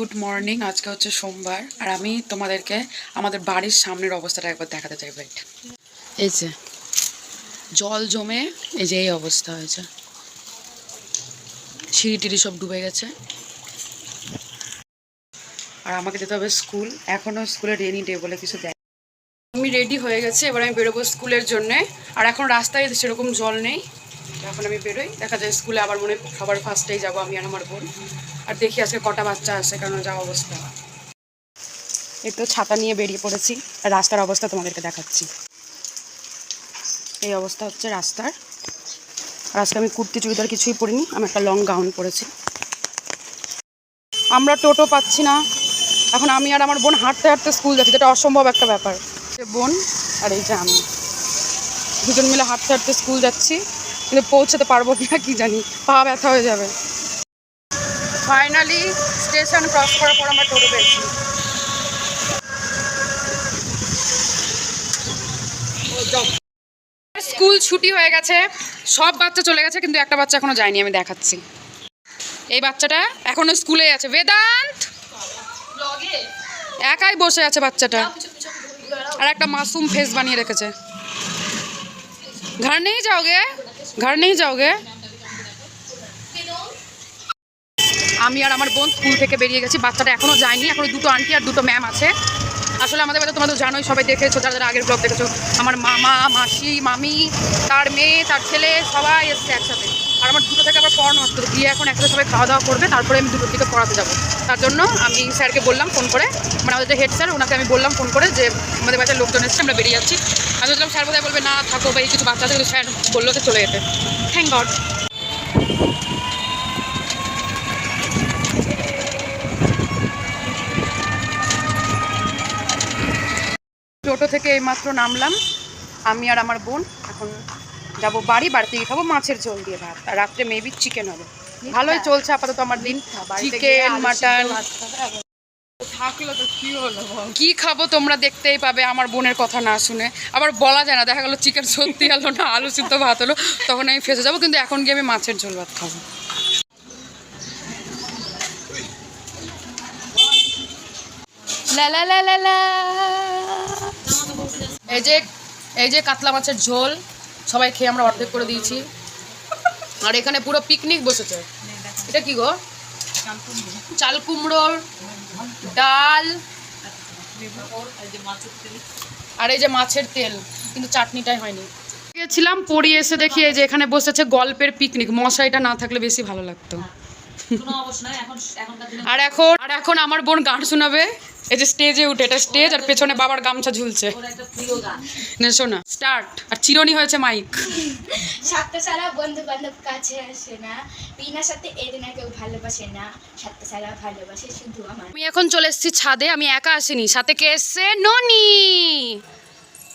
Good morning, আজকে হচ্ছে সোমবার, আর আমি তোমাদেরকে আমাদের বাড়ির সামনের অবস্থাটা একবার দেখাতে চাই বাইট এই যে, জল জমে, এই যে এই অবস্থা হয়েছে। সিঁড়ি টিড়ি সব ডুবে গেছে। আর আমাকে যেতে হবে স্কুল এখনও স্কুলে রেনি ডে বলে কিছু দেয় আমি রেডি হয়ে গেছে, এবার আমি বেরোবো স্কুলের জন্যে। আর এখন রাস্তায় সেরকম জল নেই। এখন আমি বেরোই। দেখা যায় স্কুলে আবার মনে সবার ফার্স্টেই যাব আমি আর আমার বোন। আর দেখি আজকে কটা বাচ্চা আসে কারণ যা অবস্থা। এই তো ছাতা নিয়ে বেরিয়ে পড়েছি। রাস্তার অবস্থা তোমাদেরকে দেখাচ্ছি। এই অবস্থা হচ্ছে রাস্তার। আর আজকে আমি কুর্তি চুড়িদার কিছুই পরিনি, আমি একটা লং গাউন পরেছি। আমরা টোটো পাচ্ছি না। এখন আমি আর আমার বোন হাঁটতে হাঁটতে স্কুল যাচ্ছি, যেটা অসম্ভব একটা ব্যাপার। বোন আর এই যে আমি। দুজন মিলে হাঁটতে হাঁটতে স্কুল যাচ্ছি। কিন্তু পৌঁছাতে পারব কি না কি জানি পা ব্যথা হয়ে যাবে। ফাইনালি স্টেশন ক্রস করার পর আমরা টোটো পেয়েছি স্কুল ছুটি হয়ে গেছে সব বাচ্চা চলে গেছে কিন্তু একটা বাচ্চা এখনও যায়নি আমি দেখাচ্ছি। এই বাচ্চাটা এখনও স্কুলে আছে। বেদান্ত! একাই বসে আছে বাচ্চাটা। আর একটা মাসুম ফেস বানিয়ে রেখেছে। ঘর নেই যাওগে? ঘর নেই যাওগে আমি আর আমার বোন স্কুল থেকে বেরিয়ে গেছি। বাচ্চাটা এখনও যায়নি। এখনও দুটো আন্টি আর দুটো ম্যাম আছে। আসলে আমাদের বাড়িতে তোমাদের তো জানোই, সবাই দেখেছ, যারা যারা আগের ব্লগ দেখেছ। আমার মামা, মাসি, মামি, তার মেয়ে, তার ছেলে, সবাই এসছে একসাথে। আর আমার দুটো থেকে আবার পড়ানো হচ্ছে গিয়ে এখন একসাথে সবাই খাওয়া দাওয়া করবে তারপরে আমি দুটোর দিকে পড়াতে যাব। তার জন্য আমি স্যারকে বললাম ফোন করে মানে আমাদের যে হেড স্যার ওনাকে আমি বললাম ফোন করে যে আমাদের বাচ্চার লোকজন এসছে আমরা বেরিয়ে যাচ্ছি। আমি বললাম স্যার বোধহয় বলবে না থাকো বা এই কিছু বাচ্চা কিন্তু স্যার বলল যে চলে যেতে। থ্যাংক গড টোটো থেকে এইমাত্র নামলাম আমি আর আমার বোন এখন যাব বাড়ি বাড়িতে গিয়ে খাব মাছের ঝোল দিয়ে ভাত। আর রাত্রে মেবি চিকেন হবে। ভালোই চলছে আপাতত আমার দিন। চিকেন মাটন কি খাব তোমরা দেখতেই পাবে আমার বোনের কথা না শুনে। আবার বলা যায় না দেখা গেলো চিকেন সত্যি হলো না আলু সিদ্ধ ভাত হলো। তখন আমি ফেসে যাব কিন্তু এখন গিয়ে আমি মাছের ঝোল ভাত খাব। এই যে এই যে কাতলা মাছের ঝোল। সবাই খেয়ে আমরা অর্ধেক করে দিয়েছি। আর এখানে পুরো পিকনিক বসেছে। এটা কি গো? চাল কুমড়োর ডাল আর এই যে মাছের তেল, কিন্তু চাটনিটাই হয়নি। গিয়েছিলাম, পড়ি এসে দেখি এই যে এখানে বসেছে গল্পের পিকনিক মশাইটা না থাকলে বেশি ভালো লাগতো। আর এখন আর এখন আমার বোন গান শোনাবে। এই যে স্টেজে উঠে এটা স্টেজ আর পেছনে বাবার গামছা ঝুলছে। না শোনা। স্টার্ট আর চিরনি হয়েছে মাইক সাতটা সারা বন্ধু বান্ধব কাছে আসে না। বিনা সাথে এদিন কেউ ভালোবাসে না। সাতটা সারা ভালোবাসে শুধু আমার। আমি এখন চলে এসেছি ছাদে আমি একা আসিনি। সাথে কে এসছে? ননি!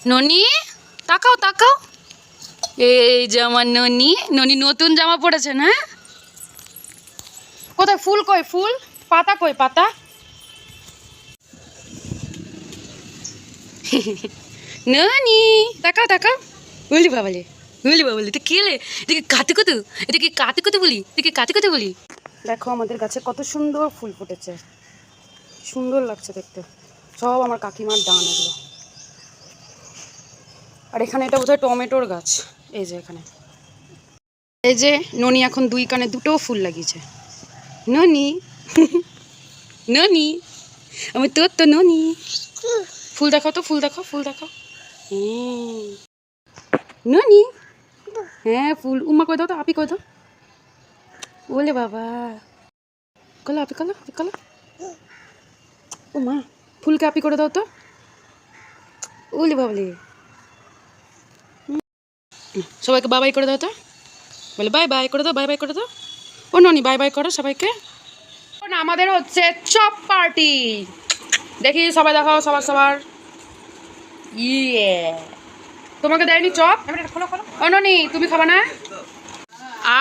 ননি? তাকাও তাকাও। এই যে আমার ননি। ননি নতুন জামা পড়েছে না? কোথায়? ফুল কই? ফুল? পাতা কই? পাতা? ননি, তাকাও তাকাও। বলি বাবালে বলি বাবালে তো কেলে এদিকে কাতে কত এদিকে কাতে কত বলি? এদিকে কাতে কত বলি? দেখো, আমাদের গাছে কত সুন্দর ফুল ফুটেছে। সুন্দর লাগছে দেখতে। সব আমার কাকিমার ডান এগুলো। আর এখানে এটা বোধহয় টমেটোর গাছ। এই যে এখানে। এই যে, ননি এখন দুই কানে দুটো ফুল লাগিয়েছে। ননি ননি আমি তোর তো ননি ফুল দেখাও তো ফুল দেখাও ফুল হ্যাঁ ননি হ্যাঁ ফুল উমা কই দাও তো আপি কই দাও ওলে বাবা কলা আপি কলা আপি কলা ও মা ফুলকে আপি করে দাও তো ওলে বাবলে। সবাইকে বাই বাই করে দাও তো বলে বাই বাই করে দাও বাই বাই করে দাও ও ননি বাই বাই করো সবাইকে। এখন আমাদের হচ্ছে চপ পার্টি। দেখি সবাই দেখাও সবার সবার। ইয়ে তোমাকে দেয়নি চপ? ও ননি তুমি খাবা না?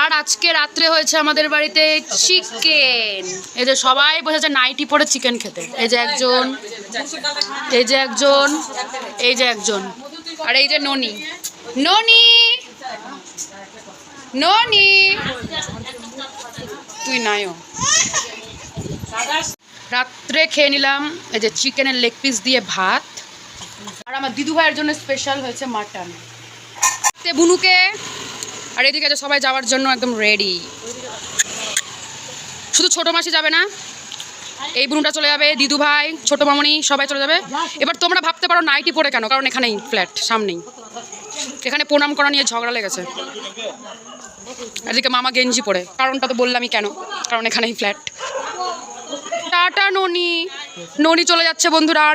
আর আজকে রাত্রে হয়েছে আমাদের বাড়িতে চিকেন এই যে সবাই বসেছে নাইটি পরে চিকেন খেতে। এই যে একজন এই যে একজন এই যে একজন। আর এই যে ননি। ননি! ননি! তুই নাইও। রাত্রে খেয়ে নিলাম এই যে চিকেনের লেগ পিস দিয়ে ভাত। আর আমার দিদু ভাইয়ের জন্য স্পেশাল হয়েছে মাটন বুনুকে, আর এদিকে যে সবাই যাওয়ার জন্য একদম রেডি শুধু ছোট মাসি যাবে না, এই বুনুটা চলে যাবে, দিদু ভাই, ছোট মামনি সবাই চলে যাবে। এবার তোমরা ভাবতে পারো নাইটি পরে কেন, কারণ এখানেই ফ্ল্যাট সামনেই। এখানে প্রণাম করা নিয়ে ঝগড়া লেগেছে। এদিকে মামা গেঞ্জি পরে। কারণটা তো বললামই কেন? কারণ এখানেই ফ্ল্যাট টাটা, ননি। ননি চলে যাচ্ছে বন্ধুরা।